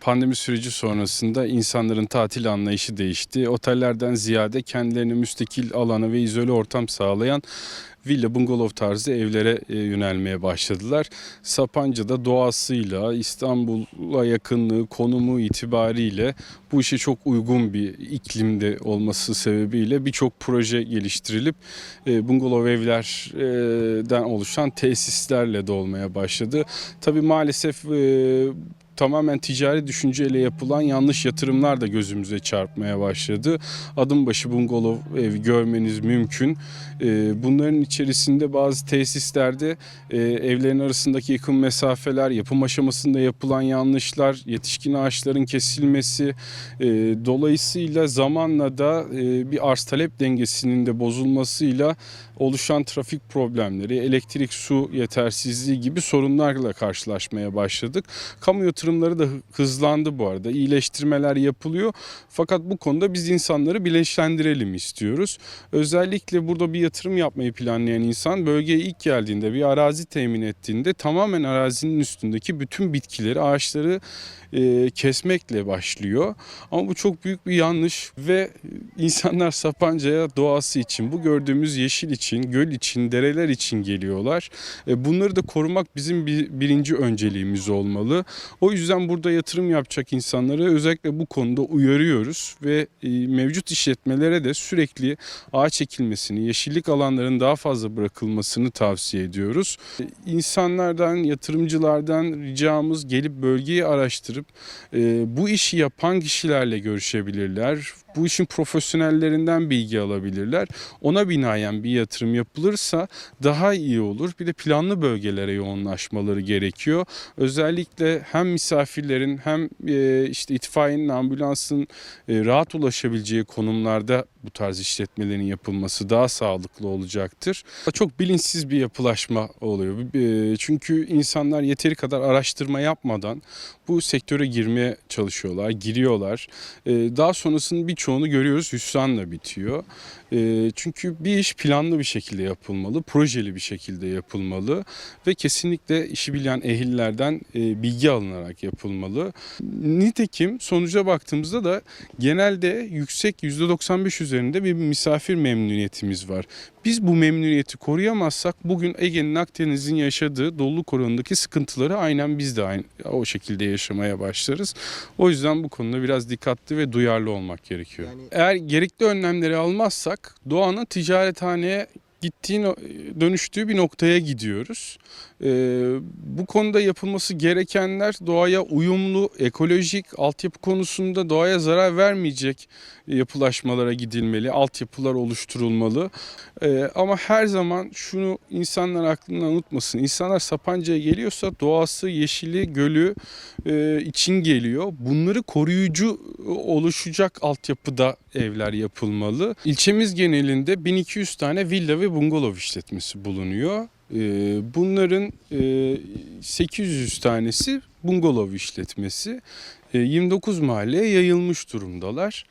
Pandemi süreci sonrasında insanların tatil anlayışı değişti. Otellerden ziyade kendilerine müstakil alanı ve izole ortam sağlayan villa bungalov tarzı evlere e, yönelmeye başladılar. Sapanca'da doğasıyla, İstanbul'a yakınlığı, konumu itibariyle bu işe çok uygun bir iklimde olması sebebiyle birçok proje geliştirilip e, bungalov evlerden oluşan tesislerle dolmaya başladı. Tabii maalesef e, tamamen ticari düşünceyle yapılan yanlış yatırımlar da gözümüze çarpmaya başladı. Adım başı bungalov evi görmeniz mümkün. Ee, Bunların içerisinde bazı tesislerde e, evlerin arasındaki yakın mesafeler, yapım aşamasında yapılan yanlışlar, yetişkin ağaçların kesilmesi, e, dolayısıyla zamanla da e, bir arz talep dengesinin de bozulmasıyla oluşan trafik problemleri, elektrik su yetersizliği gibi sorunlarla karşılaşmaya başladık. Kamu yatırımları da hı- hızlandı bu arada. İyileştirmeler yapılıyor. Fakat bu konuda biz insanları bilinçlendirelim istiyoruz. Özellikle burada bir yatırım yapmayı planlayan insan bölgeye ilk geldiğinde bir arazi temin ettiğinde tamamen arazinin üstündeki bütün bitkileri, ağaçları e, kesmekle başlıyor. Ama bu çok büyük bir yanlış ve insanlar Sapanca'ya doğası için, bu gördüğümüz yeşil için, göl için, dereler için geliyorlar. E, Bunları da korumak bizim bir, birinci önceliğimiz olmalı. O yüzden burada yatırım yapacak insanları özellikle bu konuda uyarıyoruz ve e, mevcut işletmelere de sürekli ağaç ekilmesini, yeşillik alanlarının daha fazla bırakılmasını tavsiye ediyoruz. E, İnsanlardan, yatırımcılardan ricamız gelip bölgeyi araştırıp e, bu işi yapan kişilerle görüşebilirler. Bu işin profesyonellerinden bilgi alabilirler. Ona binaen bir yatırım yapılırsa daha iyi olur. Bir de planlı bölgelere yoğunlaşmaları gerekiyor. Özellikle hem misafirlerin hem işte itfaiyenin, ambulansın rahat ulaşabileceği konumlarda bu tarz işletmelerin yapılması daha sağlıklı olacaktır. Çok bilinçsiz bir yapılaşma oluyor. Çünkü insanlar yeteri kadar araştırma yapmadan bu sektöre girmeye çalışıyorlar, giriyorlar. Daha sonrasının birçoğunu görüyoruz hüsranla bitiyor. Çünkü bir iş planlı bir şekilde yapılmalı, projeli bir şekilde yapılmalı ve kesinlikle işi bilen ehillerden bilgi alınarak yapılmalı. Nitekim sonuca baktığımızda da genelde yüksek %95 üzerinde bir misafir memnuniyetimiz var. Biz bu memnuniyeti koruyamazsak bugün Ege'nin Akdeniz'in yaşadığı doluluk oranındaki sıkıntıları aynen biz de aynı, o şekilde yaşamaya başlarız. O yüzden bu konuda biraz dikkatli ve duyarlı olmak gerekiyor. Yani- Eğer gerekli önlemleri almazsak doğanın ticarethaneye gittiği no- dönüştüğü bir noktaya gidiyoruz. Ee, bu konuda yapılması gerekenler doğaya uyumlu, ekolojik, altyapı konusunda doğaya zarar vermeyecek yapılaşmalara gidilmeli, altyapılar oluşturulmalı. Ee, ama her zaman şunu insanlar aklından unutmasın. İnsanlar Sapanca'ya geliyorsa doğası, yeşili, gölü e, için geliyor. Bunları koruyucu oluşacak altyapıda evler yapılmalı. İlçemiz genelinde 1200 tane villa ve bungalov işletmesi bulunuyor. Ee, Bunların e, 800 tanesi bungalov işletmesi. E, 29 mahalleye yayılmış durumdalar.